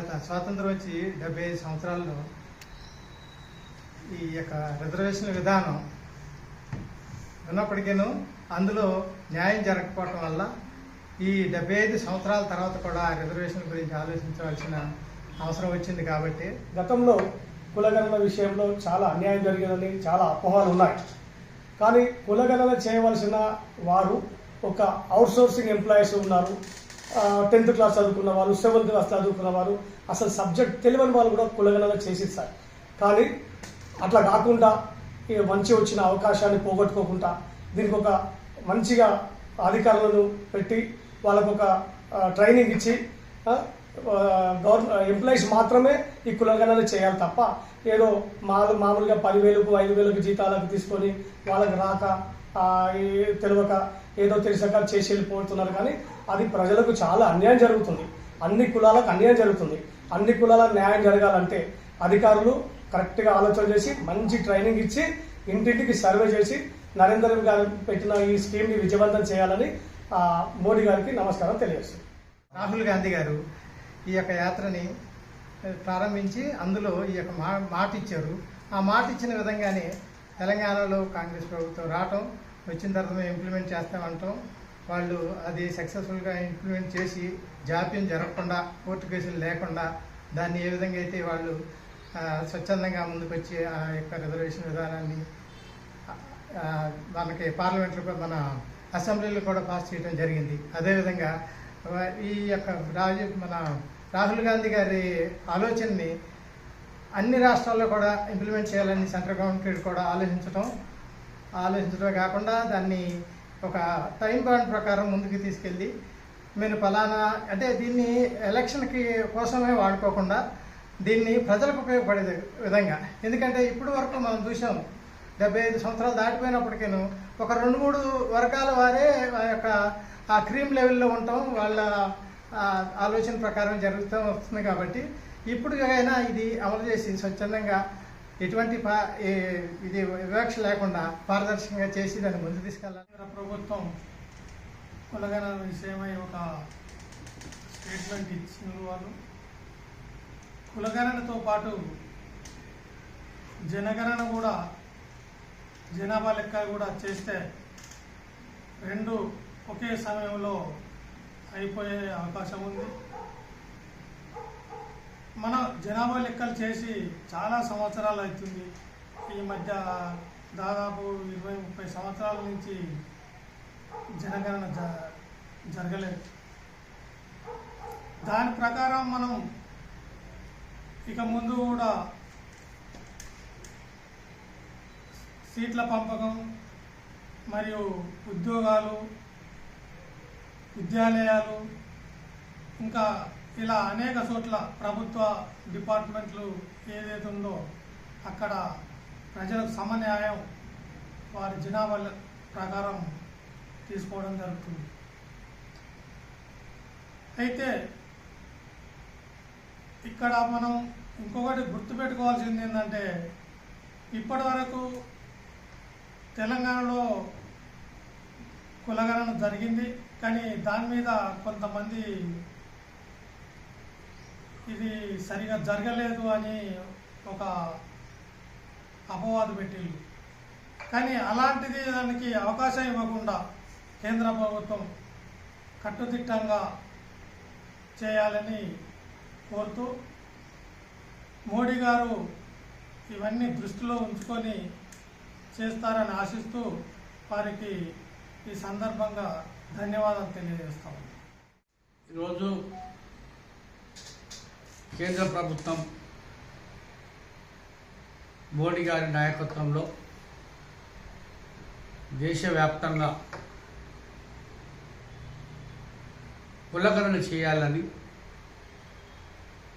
గత స్వాతంత్రం వచ్చి డెబ్బై ఐదు సంవత్సరాల్లో ఈ యొక్క రిజర్వేషన్ విధానం ఉన్నప్పటికీను అందులో న్యాయం జరగకపోవటం వల్ల ఈ డెబ్బై ఐదు సంవత్సరాల తర్వాత కూడా ఆ రిజర్వేషన్ గురించి ఆలోచించవలసిన అవసరం వచ్చింది కాబట్టి గతంలో కులగణన విషయంలో చాలా అన్యాయం జరిగిందని చాలా అపోహలు ఉన్నాయి. కానీ కులగణన చేయవలసిన వారు ఒక అవుట్సోర్సింగ్ ఎంప్లాయీస్ ఉన్నారు. టెన్త్ క్లాస్ చదువుకున్న వాళ్ళు సెవెంత్ క్లాస్ చదువుకున్న వారు అసలు సబ్జెక్ట్ తెలియని వాళ్ళు కూడా కులగణన చేసిస్తారు కానీ అట్లా కాకుండా ఈ మంచి వచ్చిన అవకాశాన్ని పోగొట్టుకోకుండా దీనికి ఒక మంచిగా అధికారులను పెట్టి వాళ్ళకు ఒక ట్రైనింగ్ ఇచ్చి గవర్నమెంట్ ఎంప్లాయీస్ మాత్రమే ఈ కులగణన చేయాలి తప్ప ఏదో మా మామూలుగా పదివేలకు ఐదు వేలకు జీతాలకు తీసుకొని వాళ్ళకి రాక తెలియక ఏదో తెలిసాక చేసి వెళ్ళిపోతున్నారు. కానీ అది ప్రజలకు చాలా అన్యాయం జరుగుతుంది. అన్ని కులాలకు అన్యాయం జరుగుతుంది. అన్ని కులాలకు న్యాయం జరగాలంటే అధికారులు కరెక్ట్గా ఆలోచన చేసి మంచి ట్రైనింగ్ ఇచ్చి ఇంటింటికి సర్వే చేసి నరేంద్ర గారు పెట్టిన ఈ స్కీమ్ని విజయవంతం చేయాలని మోడీ గారికి నమస్కారం తెలియజేస్తుంది రాహుల్ గాంధీ గారు ఈ యొక్క యాత్రని ప్రారంభించి అందులో ఈ యొక్క మా మాట ఇచ్చారు. ఆ మాట ఇచ్చిన విధంగానే తెలంగాణలో కాంగ్రెస్ ప్రభుత్వం రావటం వచ్చిన తర్వాత మేము ఇంప్లిమెంట్ చేస్తామంటాం. వాళ్ళు అది సక్సెస్ఫుల్గా ఇంప్లిమెంట్ చేసి జాప్యం జరగకుండా కోర్టు కేసులు లేకుండా దాన్ని ఏ విధంగా అయితే వాళ్ళు స్వచ్ఛందంగా ముందుకొచ్చి ఆ యొక్క రిజర్వేషన్ విధానాన్ని మనకి పార్లమెంట్లో మన అసెంబ్లీలో కూడా పాస్ చేయడం జరిగింది. అదేవిధంగా ఈ యొక్క రాజు మన రాహుల్ గాంధీ గారి ఆలోచనని అన్ని రాష్ట్రాల్లో కూడా ఇంప్లిమెంట్ చేయాలని సెంట్రల్ గవర్నమెంట్ కూడా ఆలోచించడం ఆలోచించడమే కాకుండా దాన్ని ఒక టైం బాండ్ ప్రకారం ముందుకు తీసుకెళ్ళి నేను ఫలానా అంటే దీన్ని ఎలక్షన్కి కోసమే వాడుకోకుండా దీన్ని ప్రజలకు ఉపయోగపడే విధంగా. ఎందుకంటే ఇప్పుడు వరకు మనం చూసాం డెబ్బై ఐదు సంవత్సరాలు దాటిపోయినప్పటికీను ఒక రెండు మూడు వర్గాల వారే ఆ యొక్క ఆ క్రీమ్ లెవెల్లో ఉండటం వాళ్ళ ఆలోచన ప్రకారం జరుగుతూ వస్తుంది కాబట్టి ఇప్పుడు అయినా ఇది అమలు చేసి స్వచ్ఛందంగా ఎటువంటి ఇది వివక్ష లేకుండా పారదర్శకంగా చేసి దాన్ని ముందు తీసుకెళ్ళాలి. ప్రభుత్వం కులగణ విషయమై ఒక స్టేట్మెంట్ ఇచ్చిన వాళ్ళు. కులగణనతో పాటు జనగణన కూడా జనాభా లెక్క కూడా చేస్తే రెండు ఒకే సమయంలో అయిపోయే అవకాశం ఉంది. మన జనాభా లెక్కలు చేసి చాలా సంవత్సరాలు అవుతుంది. ఈ మధ్య దాదాపు ఇరవై ముప్పై సంవత్సరాల నుంచి జనగణన జ జరగలేదు. దాని ప్రకారం మనం ఇక ముందు కూడా సీట్ల పంపకం మరియు ఉద్యోగాలు విద్యాలయాలు ఇంకా ఇలా అనేక చోట్ల ప్రభుత్వ డిపార్ట్మెంట్లు ఏదైతే ఉందో అక్కడ ప్రజలకు సమన్యాయం వారి జనాభా ప్రకారం తీసుకోవడం జరుగుతుంది. అయితే ఇక్కడ మనం ఇంకొకటి గుర్తుపెట్టుకోవాల్సింది ఏంటంటే ఇప్పటి వరకు తెలంగాణలో కులగణన జరిగింది. కానీ దాని మీద కొంతమంది ఇది సరిగా జరగలేదు అని ఒక అపవాదు పెట్టిండు కానీ అలాంటిది దానికి అవకాశం ఇవ్వకుండా కేంద్ర ప్రభుత్వం కట్టుదిట్టంగా చేయాలని కోరుతూ మోడీ గారు ఇవన్నీ దృష్టిలో ఉంచుకొని చేస్తారని ఆశిస్తూ వారికి ఈ సందర్భంగా ధన్యవాదాలు తెలియజేస్తాము. ఈరోజు కేంద్ర ప్రభుత్వం మోడీ గారి నాయకత్వంలో దేశవ్యాప్తంగా కులకరణ చేయాలని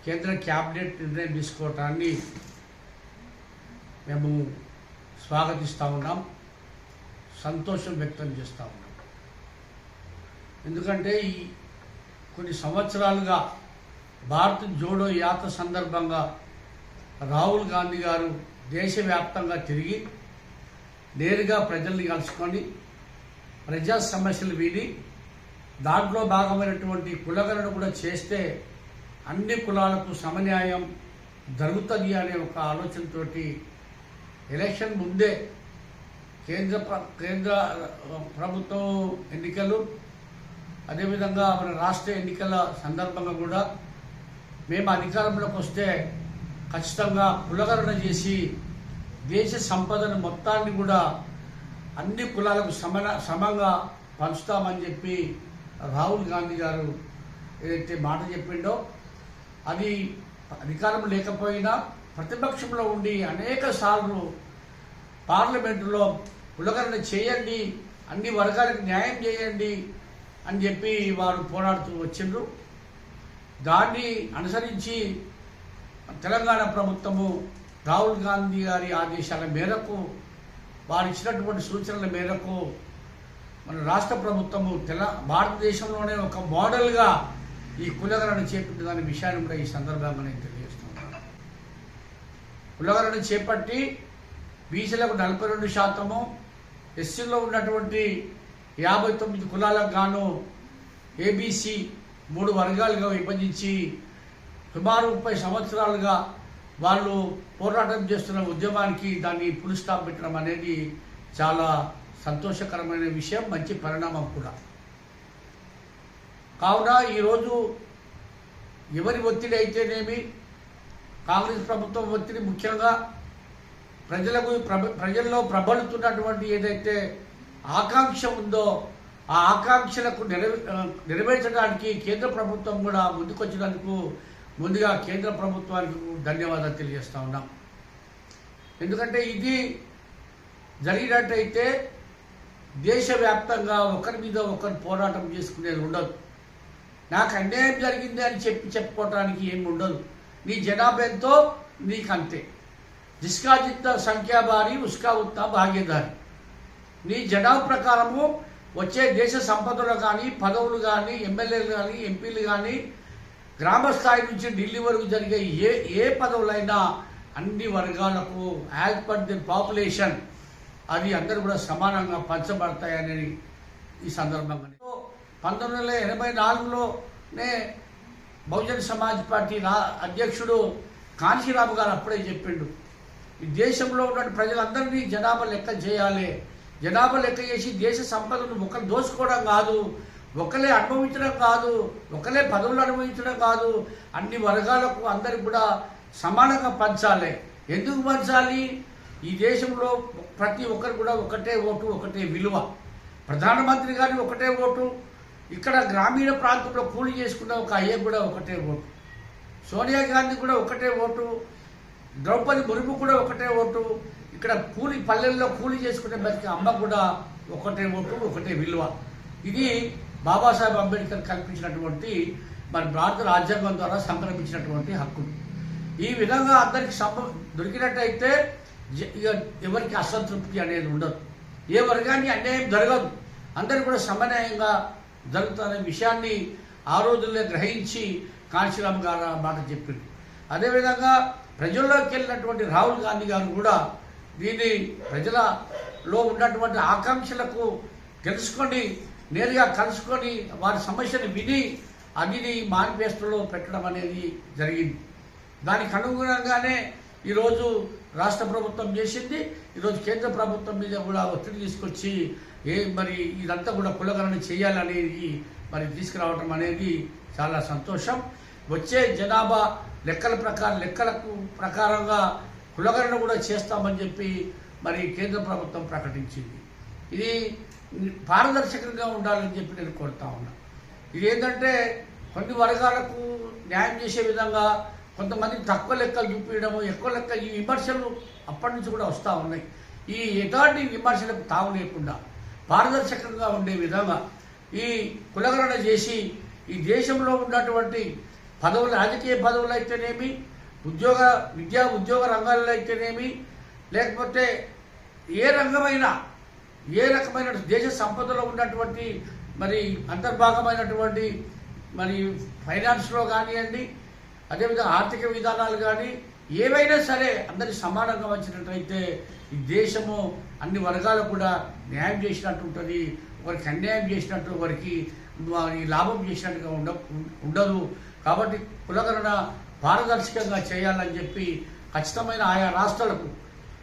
కేంద్ర క్యాబినెట్ నిర్ణయం తీసుకోవటాన్ని మేము స్వాగతిస్తూ ఉన్నాం. సంతోషం వ్యక్తం చేస్తూ ఉన్నాం. ఎందుకంటే ఈ కొన్ని సంవత్సరాలుగా భారత్ జోడో యాత్ర సందర్భంగా రాహుల్ గాంధీ గారు దేశవ్యాప్తంగా తిరిగి నేరుగా ప్రజల్ని కలుసుకొని ప్రజా సమస్యలు విని దాంట్లో భాగమైనటువంటి కులగణను కూడా చేస్తే అన్ని కులాలకు సమన్యాయం జరుగుతుంది అనే ఒక ఆలోచనతోటి ఎలక్షన్ ముందే కేంద్ర కేంద్ర ప్రభుత్వం ఎన్నికలు అదేవిధంగా మన రాష్ట్ర ఎన్నికల సందర్భంగా కూడా మేము అధికారంలోకి వస్తే ఖచ్చితంగా కులగరణ చేసి దేశ సంపదను మొత్తాన్ని కూడా అన్ని కులాలకు సమన సమంగా పంచుతామని చెప్పి రాహుల్ గాంధీ గారు ఏదైతే మాట చెప్పిండో అది అధికారం లేకపోయినా ప్రతిపక్షంలో ఉండి అనేక సార్లు పార్లమెంటులో కులగరణ చేయండి అన్ని వర్గాలకు న్యాయం చేయండి అని చెప్పి వారు పోరాడుతూ వచ్చిండ్రు. దాన్ని అనుసరించి తెలంగాణ ప్రభుత్వము రాహుల్ గాంధీ గారి ఆదేశాల మేరకు వారు ఇచ్చినటువంటి సూచనల మేరకు మన రాష్ట్ర ప్రభుత్వము తెల భారతదేశంలోనే ఒక మోడల్గా ఈ కులగరణ చేపట్టిందనే విషయాన్ని కూడా ఈ సందర్భంగా నేను తెలియజేస్తున్నాను కులగరణ చేపట్టి బీసీలకు నలభై రెండు శాతము ఎస్సీలో ఉన్నటువంటి యాభై తొమ్మిది కులాలకు గాను ఏబీసీ మూడు వర్గాలుగా విభజించి సుమారు ముప్పై సంవత్సరాలుగా వాళ్ళు పోరాటం చేస్తున్న ఉద్యమానికి దాన్ని పులి స్టాప్ పెట్టడం అనేది చాలా సంతోషకరమైన విషయం మంచి పరిణామం కూడా. కావున ఈరోజు ఎవరి ఒత్తిడి అయితేనేమి కాంగ్రెస్ ప్రభుత్వం ఒత్తిడి ముఖ్యంగా ప్రజలకు ప్రజల్లో ప్రబలుతున్నటువంటి ఏదైతే ఆకాంక్ష ఉందో ఆ ఆకాంక్షలకు నెరవే నెరవేర్చడానికి కేంద్ర ప్రభుత్వం కూడా ముందుకొచ్చినందుకు ముందుగా కేంద్ర ప్రభుత్వానికి ధన్యవాదాలు తెలియజేస్తా ఉన్నాం. ఎందుకంటే ఇది జరిగినట్టయితే దేశవ్యాప్తంగా ఒకరి మీద ఒకరు పోరాటం చేసుకునేది ఉండదు. నాకు అన్యాయం జరిగింది అని చెప్పి చెప్పుకోవటానికి ఏమి ఉండదు. నీ జనాభా ఎంతో నీకు అంతే జిస్కా జిత్త సంఖ్యా బారి ఉస్కా ఉత్తా భాగ్యదారి నీ జనాభా ప్రకారము వచ్చే దేశ సంపదలు కానీ పదవులు కానీ ఎమ్మెల్యేలు కానీ ఎంపీలు కానీ గ్రామ స్థాయి నుంచి ఢిల్లీ వరకు జరిగే ఏ ఏ పదవులైనా అన్ని వర్గాలకు యాజ్ పర్ ది పాపులేషన్ అది అందరూ కూడా సమానంగా పంచబడతాయని ఈ సందర్భంగా పంతొమ్మిది వందల ఎనభై నాలుగులోనే బహుజన్ సమాజ్ పార్టీ రా అధ్యక్షుడు కాంచీరాబు గారు అప్పుడే చెప్పిండు ఈ దేశంలో ఉన్న ప్రజలందరినీ జనాభా లెక్క చేయాలి. జనాభా లెక్క చేసి దేశ సంపదను ఒకరు దోచుకోవడం కాదు ఒకరే అనుభవించడం కాదు ఒకరే పదవులు అనుభవించడం కాదు అన్ని వర్గాలకు అందరికి కూడా సమానంగా పంచాలి. ఎందుకు పంచాలి? ఈ దేశంలో ప్రతి ఒక్కరు కూడా ఒకటే ఓటు ఒకటే విలువ. ప్రధానమంత్రి గారి ఒకటే ఓటు ఇక్కడ గ్రామీణ ప్రాంతంలో కూలి చేసుకున్న ఒక అయ్య కూడా ఒకటే ఓటు సోనియా గాంధీ కూడా ఒకటే ఓటు ద్రౌపది ముర్ము కూడా ఒకటే ఓటు ఇక్కడ కూలి పల్లెల్లో కూలి చేసుకునే బతికి అమ్మ కూడా ఒకటే ఒట్టు ఒకటే విలువ. ఇది బాబాసాహెబ్ అంబేద్కర్ కల్పించినటువంటి మన భారత రాజ్యాంగం ద్వారా సంక్రమించినటువంటి హక్కు. ఈ విధంగా అందరికి సంభ దొరికినట్టయితే జ- ఎవరికి అసంతృప్తి అనేది ఉండదు. ఏ వర్గాన్ని అన్యాయం జరగదు. అందరూ కూడా సమన్యాయంగా జరుగుతున్న విషయాన్ని ఆ రోజుల్లో గ్రహించి కాంశీరామ్ గారు మాట చెప్పింది అదేవిధంగా ప్రజల్లోకి వెళ్ళినటువంటి రాహుల్ గాంధీ గారు కూడా దీన్ని ప్రజలలో ఉన్నటువంటి ఆకాంక్షలకు తెలుసుకొని నేరుగా కలుసుకొని వారి సమస్యను విని అదిని మేనిఫెస్టోలో పెట్టడం అనేది జరిగింది. దానికి అనుగుణంగానే ఈరోజు రాష్ట్ర ప్రభుత్వం చేసింది. ఈరోజు కేంద్ర ప్రభుత్వం మీద కూడా ఒత్తిడి తీసుకొచ్చి ఏ మరి ఇదంతా కూడా కులగణన చేయాలనేది మరి తీసుకురావటం అనేది చాలా సంతోషం. వచ్చే జనాభా లెక్కల ప్రకారం లెక్కలకు ప్రకారంగా కులగరణ కూడా చేస్తామని చెప్పి మరి కేంద్ర ప్రభుత్వం ప్రకటించింది. ఇది పారదర్శకంగా ఉండాలని చెప్పి నేను కోరుతా ఉన్నా. ఇది ఏంటంటే కొన్ని వర్గాలకు న్యాయం చేసే విధంగా కొంతమంది తక్కువ లెక్కలు చూపించడము ఎక్కువ లెక్క ఈ విమర్శలు అప్పటి నుంచి కూడా వస్తూ ఉన్నాయి. ఈ ఎటువంటి విమర్శలకు తావు లేకుండా పారదర్శకంగా ఉండే విధంగా ఈ కులగణన చేసి ఈ దేశంలో ఉన్నటువంటి పదవులు రాజకీయ పదవులు అయితేనేమి ఉద్యోగ విద్యా ఉద్యోగ రంగాల్లో అయితేనేమి లేకపోతే ఏ రంగమైనా ఏ రకమైన దేశ సంపదలో ఉన్నటువంటి మరి అంతర్భాగమైనటువంటి మరి ఫైనాన్స్లో కానివ్వండి అదేవిధంగా ఆర్థిక విధానాలు కానీ ఏవైనా సరే అందరి సమానంగా వచ్చినట్లయితే ఈ దేశము అన్ని వర్గాలకు కూడా న్యాయం చేసినట్టు ఉంటుంది. ఒకరికి అన్యాయం చేసినట్టు వారికి వారి లాభం చేసినట్టుగా ఉండ ఉండదు. కాబట్టి కులగణన పారదర్శకంగా చేయాలని చెప్పి ఖచ్చితమైన ఆయా రాష్ట్రాలకు.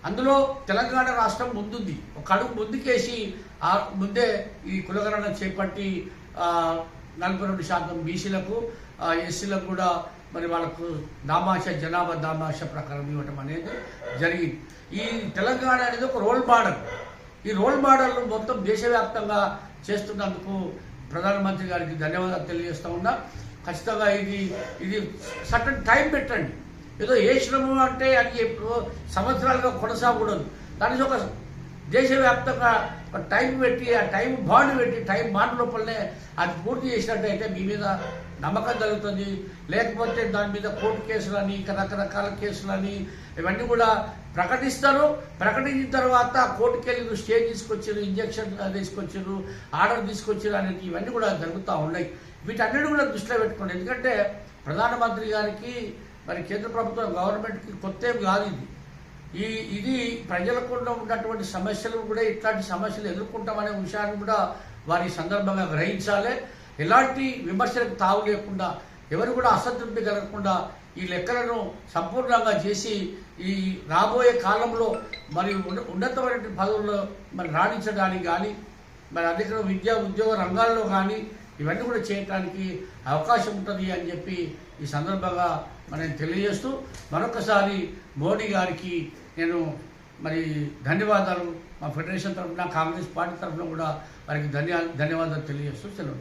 అందులో తెలంగాణ రాష్ట్రం ముందుంది. ఒక అడుగు ముందుకేసి ఆ ముందే ఈ కులగణన చేపట్టి నలభై రెండు శాతం బీసీలకు ఎస్సీలకు కూడా మరి వాళ్ళకు దామాష జనాభా దామాష ప్రకారం ఇవ్వటం అనేది జరిగింది. ఈ తెలంగాణ అనేది ఒక రోల్ మోడల్. ఈ రోల్ మోడల్ను మొత్తం దేశవ్యాప్తంగా చేస్తున్నందుకు ప్రధానమంత్రి గారికి ధన్యవాదాలు తెలియజేస్తూ ఉన్నా. ఖచ్చితంగా ఇది ఇది సటన్ టైం పెట్టండి. ఏదో ఏ శ్రమం అంటే అది ఎప్పుడు సంవత్సరాలుగా కొనసాగకూడదు. దానికి ఒక దేశవ్యాప్తంగా ఒక టైం పెట్టి ఆ టైం బాండ్ పెట్టి టైం బాండ్ లోపలనే అది పూర్తి చేసినట్టయితే మీ మీద నమ్మకం కలుగుతుంది. లేకపోతే దాని మీద కోర్టు కేసులని ఇంకా రకరకాల కేసులని ఇవన్నీ కూడా ప్రకటిస్తారు. ప్రకటించిన తర్వాత కోర్టుకి వెళ్ళి స్టే తీసుకొచ్చారు ఇంజక్షన్ తీసుకొచ్చారు ఆర్డర్ తీసుకొచ్చారు అనేది ఇవన్నీ కూడా జరుగుతూ ఉన్నాయి. వీటన్నిటి కూడా దృష్టిలో పెట్టుకోండి. ఎందుకంటే ప్రధానమంత్రి గారికి మరి కేంద్ర ప్రభుత్వం గవర్నమెంట్కి కొత్త ఏం కాదు ఇది. ఈ ఇది ప్రజలకుండా ఉన్నటువంటి సమస్యలు కూడా ఇట్లాంటి సమస్యలు ఎదుర్కొంటామనే విషయాన్ని కూడా వారి సందర్భంగా గ్రహించాలి. ఎలాంటి విమర్శలకు తావు లేకుండా ఎవరు కూడా అసంతృప్తి కలగకుండా ఈ లెక్కలను సంపూర్ణంగా చేసి ఈ రాబోయే కాలంలో మరి ఉన్న- ఉన్నతమైన పదవుల్లో మరి రాణించడానికి కానీ మరి అధిక విద్యా ఉద్యోగ రంగాల్లో కానీ ఇవన్నీ కూడా చేయటానికి అవకాశం ఉంటుంది అని చెప్పి ఈ సందర్భంగా మనం తెలియజేస్తూ మరొకసారి మోడీ గారికి నేను మరి ధన్యవాదాలు. మా ఫెడరేషన్ తరఫున కాంగ్రెస్ పార్టీ తరఫున కూడా వారికి ధన్య ధన్యవాదాలు తెలియజేస్తూ సెలవు